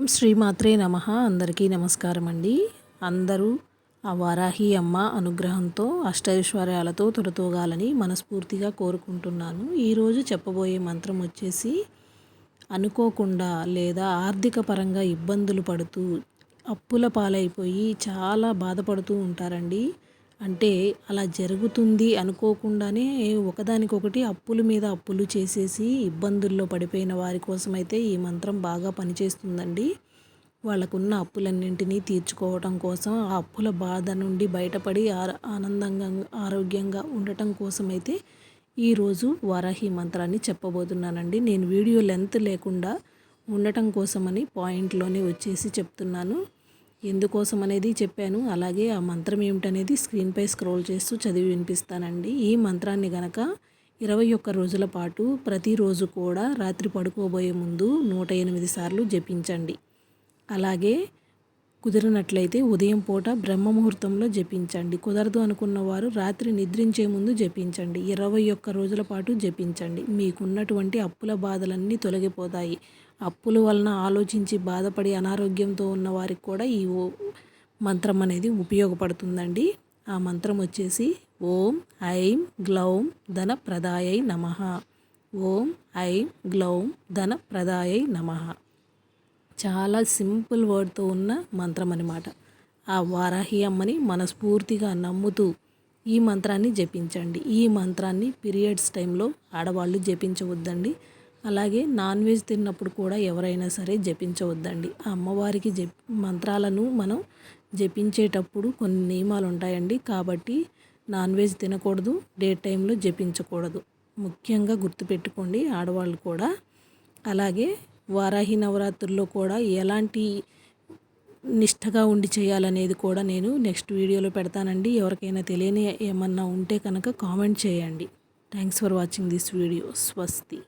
ఓం శ్రీమాత్రే నమ. అందరికీ నమస్కారం అండి అందరూ ఆ వారాహి అమ్మ అనుగ్రహంతో అష్టైశ్వర్యాలతో తొడతోగాలని మనస్ఫూర్తిగా కోరుకుంటున్నాను. ఈరోజు చెప్పబోయే మంత్రం వచ్చేసి అనుకోకుండా లేదా ఆర్థిక పరంగా ఇబ్బందులు పడుతూ అప్పుల పాలైపోయి చాలా బాధపడుతూ ఉంటారండి. అంటే అలా జరుగుతుంది అనుకోకుండానే ఒకదానికొకటి అప్పుల మీద అప్పులు చేసేసి ఇబ్బందుల్లో పడిపోయిన వారి కోసమైతే ఈ మంత్రం బాగా పనిచేస్తుందండి. వాళ్ళకున్న అప్పులన్నింటినీ తీర్చుకోవటం కోసం ఆ అప్పుల బాధ నుండి బయటపడి ఆనందంగా ఆరోగ్యంగా ఉండటం కోసమైతే ఈరోజు వారాహి మంత్రాన్ని చెప్పబోతున్నానండి. నేను వీడియో లెంత్ లేకుండా ఉండటం కోసమని పాయింట్లోనే వచ్చేసి చెప్తున్నాను. ఎందుకోసం అనేది చెప్పాను. అలాగే ఆ మంత్రం ఏమిటనేది స్క్రీన్పై స్క్రోల్ చేస్తూ చదివి వినిపిస్తానండి. ఈ మంత్రాన్ని గనక ఇరవై ఒక్క రోజుల పాటు ప్రతిరోజు కూడా రాత్రి పడుకోబోయే ముందు నూట ఎనిమిది సార్లు జపించండి. అలాగే కుదిరినట్లయితే ఉదయం పూట బ్రహ్మ ముహూర్తంలో జపించండి. కుదరదు అనుకున్న వారు రాత్రి నిద్రించే ముందు జపించండి. ఇరవై ఒక్క రోజుల పాటు జపించండి. మీకున్నటువంటి అప్పుల బాధలన్నీ తొలగిపోతాయి. అప్పుల వలన ఆలోచించి బాధపడి అనారోగ్యంతో ఉన్న వారికి కూడా ఈ మంత్రం అనేది ఉపయోగపడుతుందండి. ఆ మంత్రం వచ్చేసి ఓం ఐం గ్లౌం ధన ప్రదాయై నమ. ఓం ఐం గ్లౌం ధన ప్రదాయై నమ. చాలా సింపుల్ వర్డ్తో ఉన్న మంత్రం అనమాట ఆ వారాహి అమ్మని మనస్ఫూర్తిగా నమ్ముతూ ఈ మంత్రాన్ని జపించండి. ఈ మంత్రాన్ని పీరియడ్స్ టైంలో ఆడవాళ్ళు జపించవద్దండి. అలాగే నాన్ వెజ్ తిన్నప్పుడు కూడా ఎవరైనా సరే జపించవద్దండి. ఆ అమ్మవారికి జప్ మంత్రాలను మనం జపించేటప్పుడు కొన్ని నియమాలు ఉంటాయండి. కాబట్టి నాన్ వెజ్ తినకూడదు డే టైంలో జపించకూడదు. ముఖ్యంగా గుర్తుపెట్టుకోండి ఆడవాళ్ళు కూడా. అలాగే వారాహి నవరాత్రుల్లో కూడా ఎలాంటి నిష్టగా ఉండి చేయాలనేది కూడా నేను నెక్స్ట్ వీడియోలో పెడతానండి. ఎవరికైనా తెలియని ఏమన్నా ఉంటే కనుక కామెంట్ చేయండి. Thanks for watching this video. స్వస్తి.